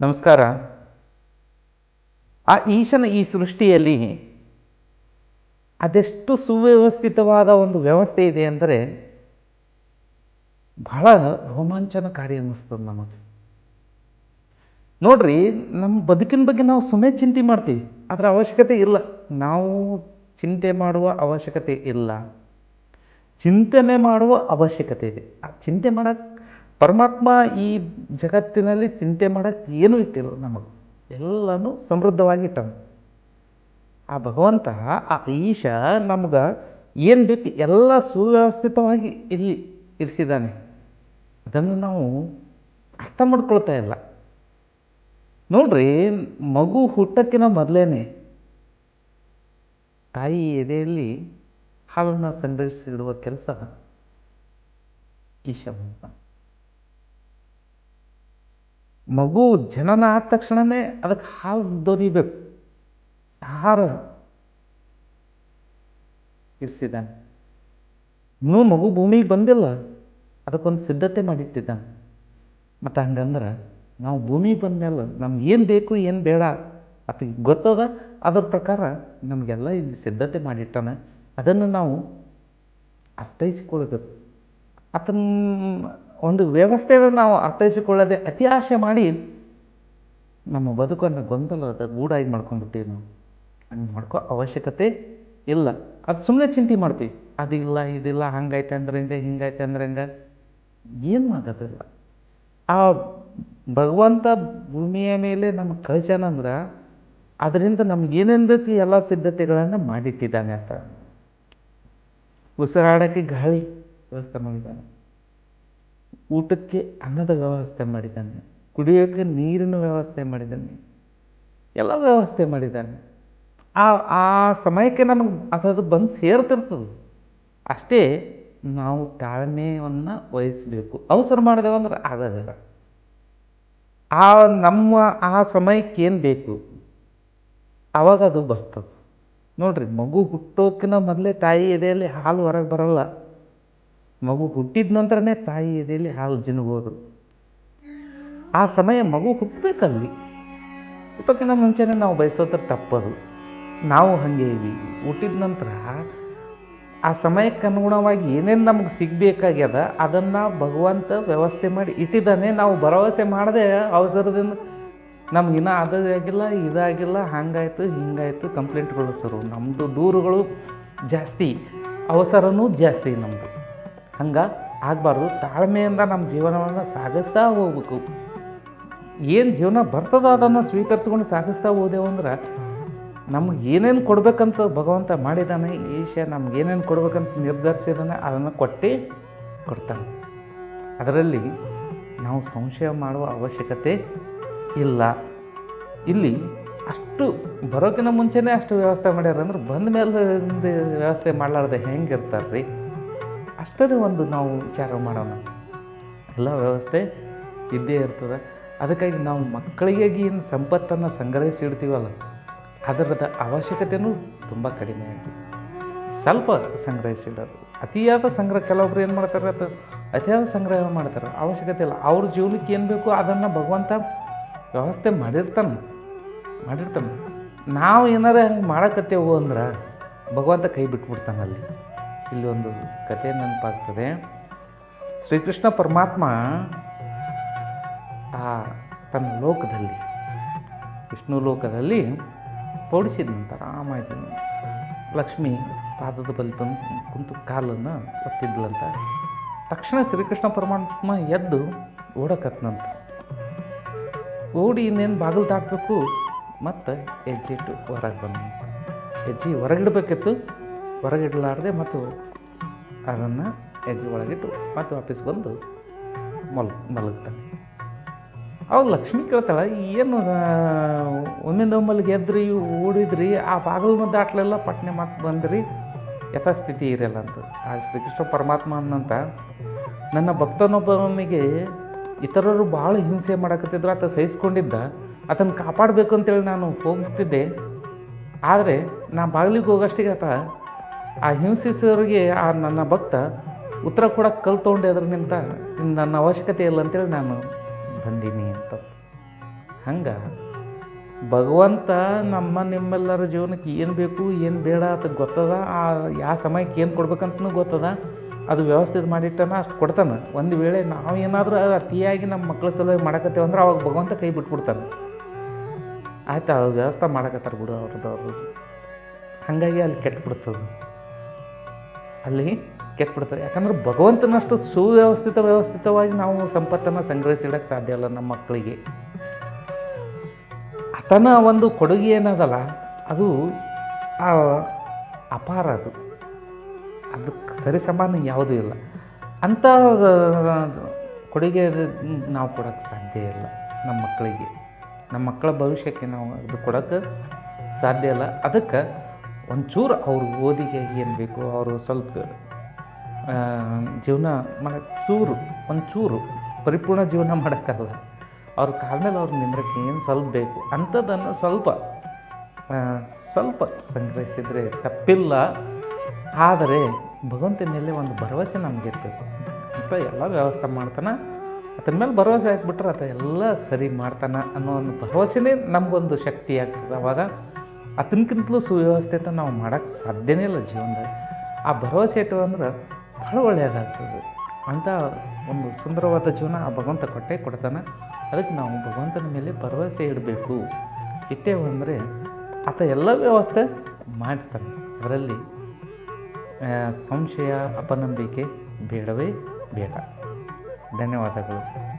ನಮಸ್ಕಾರ. ಆ ಈಶನ ಈ ಸೃಷ್ಟಿಯಲ್ಲಿ ಅದೆಷ್ಟು ಸುವ್ಯವಸ್ಥಿತವಾದ ಒಂದು ವ್ಯವಸ್ಥೆ ಇದೆ ಅಂದರೆ ಬಹಳ ರೋಮಾಂಚನಕಾರಿ ಅನ್ನಿಸ್ತದೆ ನಮಗೆ. ನೋಡ್ರಿ, ನಮ್ಮ ಬದುಕಿನ ಬಗ್ಗೆ ನಾವು ಸುಮ್ಮನೆ ಚಿಂತೆ ಮಾಡ್ತೀವಿ. ಅದರ ಅವಶ್ಯಕತೆ ಇಲ್ಲ. ನಾವು ಚಿಂತೆ ಮಾಡುವ ಅವಶ್ಯಕತೆ ಇಲ್ಲ. ಚಿಂತನೆ ಮಾಡುವ ಅವಶ್ಯಕತೆ ಇದೆ. ಆ ಚಿಂತೆ ಮಾಡಕ್ಕೆ ಪರಮಾತ್ಮ ಈ ಜಗತ್ತಿನಲ್ಲಿ ಚಿಂತೆ ಮಾಡಕ್ಕೆ ಏನೂ ಇಟ್ಟಿಲ್ಲ ನಮಗೆ. ಎಲ್ಲನೂ ಸಮೃದ್ಧವಾಗಿ ಇಟ್ಟಾನ. ಆ ಭಗವಂತ, ಆ ಈಶ ನಮ್ಗೆ ಏನು ಬೇಕು ಎಲ್ಲ ಸುವ್ಯವಸ್ಥಿತವಾಗಿ ಇಲ್ಲಿ ಇರಿಸಿದ್ದಾನೆ ಅದನ್ನು ನಾವು ಅರ್ಥ ಮಾಡ್ಕೊಳ್ತಾ ಇಲ್ಲ. ನೋಡ್ರಿ, ಮಗು ಹುಟ್ಟಕ್ಕಿಂತ ಮೊದಲೇನೆ ತಾಯಿ ಎದೆಯಲ್ಲಿ ಹಾಲನ್ನು ಸಂಗ್ರಹಿಸಿಡುವ ಕೆಲಸ ಈಶ ಭಗವಂತ ಮಗು ಜನನ ಆದ ತಕ್ಷಣವೇ ಅದಕ್ಕೆ ಹಾಲು ದೊರಿಬೇಕು. ಆಹಾರ ಇರಿಸಿದ್ದಾನೆ? ಇನ್ನೂ ಮಗು ಭೂಮಿಗೆ ಬಂದಿಲ್ಲ. ಅದಕ್ಕೊಂದು ಸಿದ್ಧತೆ ಮಾಡಿಟ್ಟಿದ್ದಾನೆ. ಮತ್ತು ಹಂಗಂದ್ರೆ ನಾವು ಭೂಮಿಗೆ ಬಂದ್ಮೇಲೆ ನಮ್ಗೆ ಏನು ಬೇಕು, ಏನು ಬೇಡ, ಅದು ಗೊತ್ತದ? ಅದರ ಪ್ರಕಾರ ನಮಗೆಲ್ಲ ಇಲ್ಲಿ ಸಿದ್ಧತೆ ಮಾಡಿಟ್ಟಾನೆ. ಅದನ್ನು ನಾವು ಅರ್ಥೈಸಿಕೊಳ್ಬೇಕು ಆತನ ಒಂದು ವ್ಯವಸ್ಥೆಯನ್ನು ನಾವು ಅರ್ಥೈಸಿಕೊಳ್ಳದೆ ಅತಿ ಆಸೆ ಮಾಡಿ ನಮ್ಮ ಬದುಕನ್ನು ಗೊಂದಲದ ಗೂಡಾಗಿ ಮಾಡ್ಕೊಂಡ್ಬಿಟ್ಟಿವಿ ನಾವು. ಹಂಗೆ ಮಾಡ್ಕೋ ಅವಶ್ಯಕತೆ ಇಲ್ಲ. ಅದು ಸುಮ್ಮನೆ ಚಿಂತೆ ಮಾಡ್ತೀವಿ. ಅದಿಲ್ಲ ಇದಿಲ್ಲ ಹಂಗೈತೆ ಅಂದ್ರೆ ಹಿಂಗೆ ಹಿಂಗೈತೆ ಅಂದ್ರೆ ಹಿಂಗೆ. ಏನು ಮಾಡೋದಿಲ್ಲ. ಆ ಭಗವಂತ ಭೂಮಿಯ ಮೇಲೆ ನಮ್ಗೆ ಕಳಿಸ್ಯಾನಂದ್ರೆ ಅದರಿಂದ ನಮ್ಗೆ ಏನೇನು ಬೇಕು ಎಲ್ಲ ಸಿದ್ಧತೆಗಳನ್ನು ಮಾಡಿಟ್ಟಿದ್ದಾನೆ ಅಂತ. ಉಸಿರಾಡೋಕ್ಕೆ ಗಾಳಿ ವ್ಯವಸ್ಥೆ ಮಾಡಿದ್ದಾನೆ. ಊಟಕ್ಕೆ ಅನ್ನದ ವ್ಯವಸ್ಥೆ ಮಾಡಿದ್ದಾನೆ. ಕುಡಿಯೋಕ್ಕೆ ನೀರಿನ ವ್ಯವಸ್ಥೆ ಮಾಡಿದ್ದಾನೆ. ಎಲ್ಲ ವ್ಯವಸ್ಥೆ ಮಾಡಿದ್ದಾನೆ. ಆ ಆ ಸಮಯಕ್ಕೆ ನಮಗೆ ಅದದು ಬಂದು ಸೇರ್ತಿರ್ತದೆ. ಅಷ್ಟೇ ನಾವು ತಾಳ್ಮೆಯನ್ನು ವಹಿಸಬೇಕು. ಅವಸರ ಮಾಡಿದೆವು ಅಂದ್ರೆ ಆಗೋದಿಲ್ಲ ಆ ನಮ್ಮ, ಆ ಸಮಯಕ್ಕೆ ಏನು ಬೇಕು? ಅವಾಗ ಅದು ಬರ್ತದೆ. ನೋಡ್ರಿ ಮಗು ಹುಟ್ಟೋಕಿನ ಮೊದಲೇ ತಾಯಿ ಎದೆಯಲ್ಲಿ ಹಾಲು ಹೊರಗೆ ಬರಲ್ಲ. ಮಗು ಹುಟ್ಟಿದ ನಂತರನೇ ತಾಯಿ ಎದೆಯಲ್ಲಿ ಹಾಲು ಜಿನುಗೋದು. ಆ ಸಮಯ ಮಗು ಹುಟ್ಟಬೇಕಲ್ಲಿ. ಹುಟ್ಟೋಕ್ಕಿಂತ ಮುಂಚೆನೇ ನಾವು ಬಯಸೋದ್ರ ತಪ್ಪದು. ನಾವು ಹಾಗೆ ಇವಿ ಹುಟ್ಟಿದ ನಂತರ ಆ ಸಮಯಕ್ಕೆ ಅನುಗುಣವಾಗಿ ಏನೇನು ನಮ್ಗೆ ಸಿಗಬೇಕಾಗ್ಯದ, ಅದನ್ನು ಭಗವಂತ ವ್ಯವಸ್ಥೆ ಮಾಡಿ ಇಟ್ಟಿದ್ದಾನೆ. ನಾವು ಭರವಸೆ ಮಾಡದೆ ಅವಸರದಿಂದ ನಮ್ಗಿನ್ನ ಅದಾಗಿಲ್ಲ ಇದಾಗಿಲ್ಲ, ಹಂಗಾಯ್ತು, ಹಿಂಗಾಯಿತು, ಕಂಪ್ಲೇಂಟ್ಗಳು ಸರು ನಮ್ಮದು ದೂರುಗಳು ಜಾಸ್ತಿ, ಅವಸರನೂ ಜಾಸ್ತಿ ನಮ್ಮದು ಹಂಗೆ ಆಗಬಾರ್ದು. ತಾಳ್ಮೆಯಿಂದ ನಮ್ಮ ಜೀವನವನ್ನು ಸಾಗಿಸ್ತಾ ಹೋಗ್ಬೇಕು. ಏನು ಜೀವನ ಬರ್ತದ ಅದನ್ನು ಸ್ವೀಕರಿಸ್ಕೊಂಡು ಸಾಗಿಸ್ತಾ ಹೋದೆವು ಅಂದ್ರೆ ನಮ್ಗೆ ಏನೇನು ಕೊಡಬೇಕಂತ ಭಗವಂತ ಮಾಡಿದ್ದಾನೆ ಈಶ ನಮ್ಗೆ ಏನೇನು ಕೊಡ್ಬೇಕಂತ ನಿರ್ಧರಿಸಿದಾನೆ, ಅದನ್ನು ಕೊಟ್ಟು ಕೊಡ್ತಾನೆ. ಅದರಲ್ಲಿ ನಾವು ಸಂಶಯ ಮಾಡುವ ಅವಶ್ಯಕತೆ ಇಲ್ಲ. ಇಲ್ಲಿ ಅಷ್ಟು ಬರೋಕ್ಕಿಂತ ಮುಂಚೆನೇ ಅಷ್ಟು ವ್ಯವಸ್ಥೆ ಮಾಡ್ಯಾರ ಅಂದ್ರೆ ಬಂದ ಮೇಲೆ ವ್ಯವಸ್ಥೆ ಮಾಡಲಾರ್ದೆ ಹೆಂಗಿರ್ತಾರೆ ರೀ ಅಷ್ಟೇ ಒಂದು ನಾವು ವಿಚಾರ ಮಾಡೋಣ. ಎಲ್ಲ ವ್ಯವಸ್ಥೆ ಇದ್ದೇ ಇರ್ತದೆ. ಅದಕ್ಕಾಗಿ ನಾವು ಮಕ್ಕಳಿಗಾಗಿ ಏನು ಸಂಪತ್ತನ್ನು ಸಂಗ್ರಹಿಸಿ ಇಡ್ತೀವಲ್ಲ, ಅದರದ ಅವಶ್ಯಕತೆಯೂ ತುಂಬ ಕಡಿಮೆ ಆಗಿದೆ ಸ್ವಲ್ಪ ಸಂಗ್ರಹಿಸಿಡೋದು ಅತಿಯಾದ ಸಂಗ್ರಹ ಕೆಲವೊಬ್ರು ಏನು ಮಾಡ್ತಾರೆ ಅದು, ಅತಿಯಾದ ಸಂಗ್ರಹ ಮಾಡ್ತಾರೆ. ಅವಶ್ಯಕತೆ ಇಲ್ಲ. ಅವ್ರ ಜೀವನಕ್ಕೆ ಏನು ಬೇಕು ಅದನ್ನು ಭಗವಂತ ವ್ಯವಸ್ಥೆ ಮಾಡಿರ್ತಾನೆ ಮಾಡಿರ್ತಾನೆ. ನಾವು ಏನಾರ ಹಂಗೆ ಮಾಡಕತ್ತೇವು ಅಂದ್ರೆ ಭಗವಂತ ಕೈ ಬಿಟ್ಬಿಡ್ತಾನೆ ಅಲ್ಲಿ. ಇಲ್ಲಿ ಒಂದು ಕತೆ ನೆನಪಾಗ್ತದೆ. ಶ್ರೀಕೃಷ್ಣ ಪರಮಾತ್ಮ ಆ ತನ್ನ ಲೋಕದಲ್ಲಿ, ವಿಷ್ಣು ಲೋಕದಲ್ಲಿ ಪೌಡಿಸಿದ ನಂತರ ಆರಾಮಾಯ್ತು ಲಕ್ಷ್ಮಿ ಪಾದದ ಬಳಿ ಬಂದು ಕುಂತು ಕಾಲನ್ನು ಒತ್ತಿದ್ಲಂತ ತಕ್ಷಣ ಶ್ರೀಕೃಷ್ಣ ಪರಮಾತ್ಮ ಎದ್ದು ಓಡಕತ್ನಂತ. ಓಡಿ ಇನ್ನೇನು ಬಾಗಿಲು ದಾಟಬೇಕು, ಮತ್ತು ಹೆಜ್ಜೆ ಇಟ್ಟು ಹೊರಗೆ ಬಂದ. ಹೆಜ್ಜೆ ಹೊರಗಿಡಬೇಕಿತ್ತು, ಹೊರಗಿಡಲಾರ್ದೆ ಮತ್ತು ಅದನ್ನು ಎಜ್ಜೆ ಒಳಗಿಟ್ಟು ಮತ್ತೆ ವಾಪಸ್ ಬಂದು ಮಲ್ ಮಲಗ್ತಾನೆ ಅವಾಗ ಲಕ್ಷ್ಮಿ ಕೇಳ್ತಾಳೆ, ಏನು ಒಮ್ಮಿಂದ ಒಮ್ಮಲ್ಲಿ ಗೆದ್ರಿ ಓಡಿದ್ರಿ, ಆ ಬಾಗಿಲು ದಾಟ್ಲೆಲ್ಲ ಪಟ್ನೆ ಮತ್ತೆ ಬಂದ್ರಿ, ಯಥಾಸ್ಥಿತಿ ಇರಲ್ಲ ಅಂತ. ಆ ಶ್ರೀಕೃಷ್ಣ ಪರಮಾತ್ಮ ಅನ್ನಂತ, ನನ್ನ ಭಕ್ತನೊಬ್ಬನಿಗೆ ಇತರರು ಭಾಳ ಹಿಂಸೆ ಮಾಡಕತ್ತಿದ್ರು, ಆತ ಸಹಿಸ್ಕೊಂಡಿದ್ದ, ಆತನ ಕಾಪಾಡಬೇಕು ಅಂತೇಳಿ ನಾನು ಹೋಗ್ತಿದ್ದೆ. ಆದರೆ ನಾ ಬಾಗಿಲಿಗೆ ಹೋಗೋಷ್ಟಿಗೆ ಆತ ಆ ಹಿಂಸಿಸೋರಿಗೆ ಆ ನನ್ನ ಭಕ್ತ ಉತ್ತರ ಕೂಡ ತೊಗೊಂಡೆ ಅದ್ರ ನಿಂತ ನನ್ನ ಅವಶ್ಯಕತೆ ಇಲ್ಲ ಅಂತೇಳಿ ನಾನು ಬಂದೀನಿ ಅಂತ. ಹಂಗೆ ಭಗವಂತ ನಮ್ಮ ನಿಮ್ಮೆಲ್ಲರ ಜೀವನಕ್ಕೆ ಏನು ಬೇಕು, ಏನು ಬೇಡ ಅಂತ ಗೊತ್ತದ? ಆ ಯಾವ ಸಮಯಕ್ಕೆ ಏನು ಕೊಡ್ಬೇಕಂತನೂ ಗೊತ್ತದ? ಅದು ವ್ಯವಸ್ಥೆ ಮಾಡಿಟ್ಟಾನ, ಅಷ್ಟು ಕೊಡ್ತಾನೆ. ಒಂದು ವೇಳೆ ನಾವು ಏನಾದರೂ ಅತಿಯಾಗಿ ನಮ್ಮ ಮಕ್ಕಳ ಸಲುವಾಗಿ ಮಾಡಕತ್ತೇವೆ ಅಂದ್ರೆ ಅವಾಗ ಭಗವಂತ ಕೈ ಬಿಟ್ಬಿಡ್ತಾನೆ. ಆಯ್ತು ಅವ್ರು ವ್ಯವಸ್ಥೆ ಮಾಡಕತ್ತಾರ ಬಿಡು ಅವ್ರದ್ದು ಅವ್ರದ್ದು. ಹಾಗಾಗಿ ಅಲ್ಲಿ ಕೆಟ್ಬಿಡ್ತದೆ. ಅಲ್ಲಿ ಕೆಟ್ಬಿಡ್ತದೆ ಯಾಕಂದ್ರೆ ಭಗವಂತನಷ್ಟು ಸುವ್ಯವಸ್ಥಿತ ವ್ಯವಸ್ಥಿತವಾಗಿ ನಾವು ಸಂಪತ್ತನ್ನು ಸಂಗ್ರಹಿಸಿಡಕ್ಕೆ ಸಾಧ್ಯ ಇಲ್ಲ ನಮ್ಮ ಮಕ್ಕಳಿಗೆ. ಆತನ ಒಂದು ಕೊಡುಗೆ ಏನದಲ್ಲ, ಅದು ಅಪಾರ ಅದು. ಅದಕ್ಕೆ ಸರಿಸಮಾನ ಯಾವುದೂ ಇಲ್ಲ. ಅಂಥ ಕೊಡುಗೆ ನಾವು ಕೊಡೋಕ್ಕೆ ಸಾಧ್ಯ ಇಲ್ಲ ನಮ್ಮ ಮಕ್ಕಳಿಗೆ. ನಮ್ಮ ಮಕ್ಕಳ ಭವಿಷ್ಯಕ್ಕೆ ನಾವು ಅದು ಕೊಡೋಕ್ಕೆ ಸಾಧ್ಯ ಇಲ್ಲ. ಅದಕ್ಕೆ ಒಂಚೂರು ಅವ್ರ ಓದಿಗೆ ಏನು ಬೇಕು ಅವರು ಸ್ವಲ್ಪ ಜೀವನ ಮಾಡ ಚೂರು ಒಂಚೂರು ಪರಿಪೂರ್ಣ ಜೀವನ ಮಾಡೋಕ್ಕಲ್ಲ. ಅವ್ರ ಕಾಲ ಮೇಲೆ ಅವ್ರು ನಿಂದ್ರಕ್ಕೆ ಏನು ಸ್ವಲ್ಪ ಬೇಕು ಅಂಥದ್ದನ್ನು ಸ್ವಲ್ಪ ಸ್ವಲ್ಪ ಸಂಗ್ರಹಿಸಿದರೆ ತಪ್ಪಿಲ್ಲ. ಆದರೆ ಭಗವಂತನ ಮೇಲೆ ಒಂದು ಭರವಸೆ ನಮಗಿರ್ಬೇಕು. ಅಂತ ಎಲ್ಲ ವ್ಯವಸ್ಥೆ ಮಾಡ್ತಾನೆ. ಅದ್ರ ಮೇಲೆ ಭರವಸೆ ಹಾಕ್ಬಿಟ್ರೆ ಆತ ಎಲ್ಲ ಸರಿ ಮಾಡ್ತಾನೆ ಅನ್ನೋ ಒಂದು ಭರವಸೆನೇ ನಮಗೊಂದು ಶಕ್ತಿ ಆಗ್ತದೆ ಅವಾಗ. ಅದಕ್ಕಿಂತಲೂ ಅಂತ ನಾವು ಮಾಡೋಕ್ಕೆ ಸಾಧ್ಯನೇ ಇಲ್ಲ ಜೀವನದಲ್ಲಿ. ಆ ಭರವಸೆ ಇಟ್ಟು ಅಂದ್ರೆ ಭಾಳ ಒಳ್ಳೆಯದಾಗ್ತದೆ. ಅಂಥ ಒಂದು ಸುಂದರವಾದ ಜೀವನ ಆ ಭಗವಂತ ಕೊಟ್ಟೇ ಕೊಡ್ತಾನೆ. ಅದಕ್ಕೆ ನಾವು ಭಗವಂತನ ಮೇಲೆ ಭರವಸೆ ಇಡಬೇಕು. ಇಟ್ಟೇವು ಅಂದರೆ ಆತ ಎಲ್ಲ ವ್ಯವಸ್ಥೆ ಮಾಡ್ತಾನೆ. ಅದರಲ್ಲಿ ಸಂಶಯ, ಅಪನಂಬಿಕೆ ಬೇಡವೇ ಬೇಡ. ಧನ್ಯವಾದಗಳು.